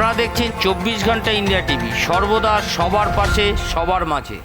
আপনারা দেখছেন চব্বিশ ঘণ্টা ইন্ডিয়া টিভি। সর্বদা সবার পাশে, সবার মাঝে।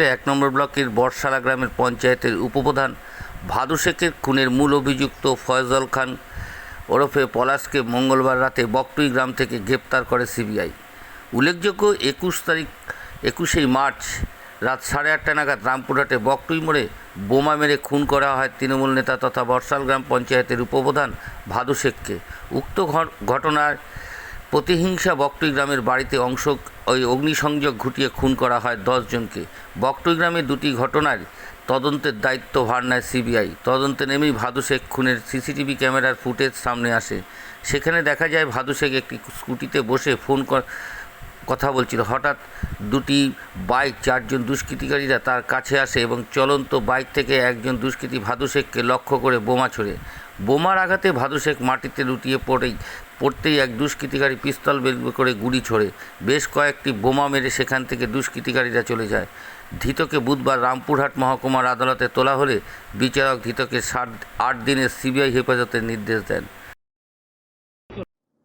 এক নম্বর ব্লকের বর্ষালা গ্রামের পঞ্চায়েতের উপপ্রধান ভাদু শেখের খুনের মূল অভিযুক্ত ফয়জল খান ওরফে পলাশকে মঙ্গলবার রাতে বকটুই গ্রাম থেকে গ্রেপ্তার করে সিবিআই। উল্লেখযোগ্য একুশ তারিখ, একুশেই মার্চ রাত সাড়ে আটটা নাগাদ রামপুরহাটে বকটুই মোড়ে বোমা মেরে খুন করা হয় তৃণমূল নেতা তথা বর্ষাল গ্রাম পঞ্চায়েতের উপপ্রধান ভাদু শেখকে। উক্ত ঘ- ঘটনায় প্রতিহিংসা বকটুই গ্রামের বাড়িতে অংশ ওই অগ্নিসংযোগ ঘটিয়ে খুন করা হয় দশজনকে বকটুই গ্রামে দুটি ঘটনার তদন্তের দায়িত্ব ভার নেয় সিবিআই। তদন্তে নেমেই ভাদু শেখ খুনের সিসিটিভি ক্যামেরার ফুটেজ সামনে আসে। সেখানে দেখা যায় ভাদু শেখ একটি স্কুটিতে বসে ফোন কর- কথা বলছিল। হঠাৎ দুটি বাইক, চারজন দুষ্কৃতিকারীরা তার কাছে আসে এবং চলন্ত বাইক থেকে একজন দুষ্কৃতী ভাদু শেখকে লক্ষ্য করে বোমা ছোড়ে। বোমার আঘাতে ভাদু শেখ মাটিতে লুটিয়ে পড়েই, পড়তেই এক দুষ্কৃতিকারী পিস্তল বের করে গুলি ছোড়ে। বেশ কয়েকটি বোমা মেরে সেখান থেকে দুষ্কৃতিকারীরা চলে যায়। ধৃতকে বুধবার রামপুরহাট মহকুমার আদালতে তোলা হলে বিচারক ধৃতকে সাত, আট দিনের সিবিআই হেফাজতের নির্দেশ দেন।